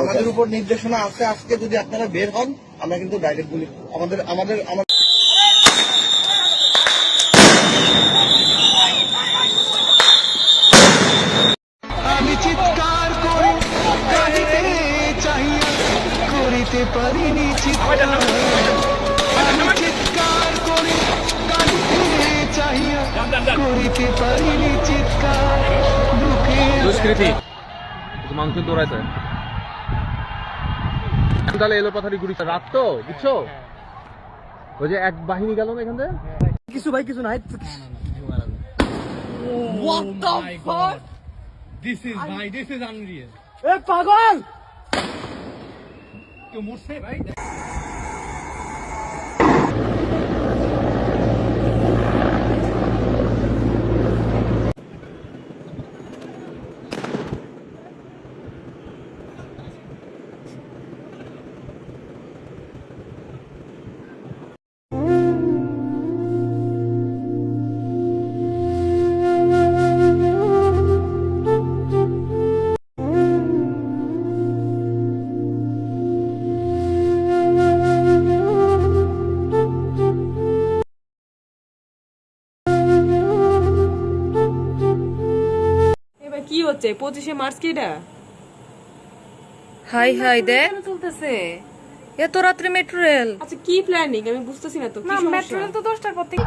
আমাদের উপর নির্দেশনা আছে আজকে যদি আপনারা বের হন আমরা কিন্তু ডাইরেক্ট গুলি আমাদের আমাদের আমাদের চিৎকার করে করিতে পারিনি চিৎকার। করে কাঁদিতে চাহিয়া করিতে পারিনি চিৎকার। বুকের দুষ্কৃতি। একটু মাংস দৌড়াইতে তাহলে এলো পাথারি গুড়ি রাত তো বুঝছ? ওই যে এক বাহিনী গেল না এখান থেকে? কিছু ভাই কিছু নাই। This is ভাই this is unreal. এ পাগল! কেউ মরছে? ভাই হচ্ছে পঁচিশে মার্চ কি এটা? হাই হাই দে চলতেছে। এত রাত্রে মেট্রো রেল। আচ্ছা কি প্ল্যানিং আমি বুঝতেছি না তো মেট্রো রেল তো দশটার পর থেকে।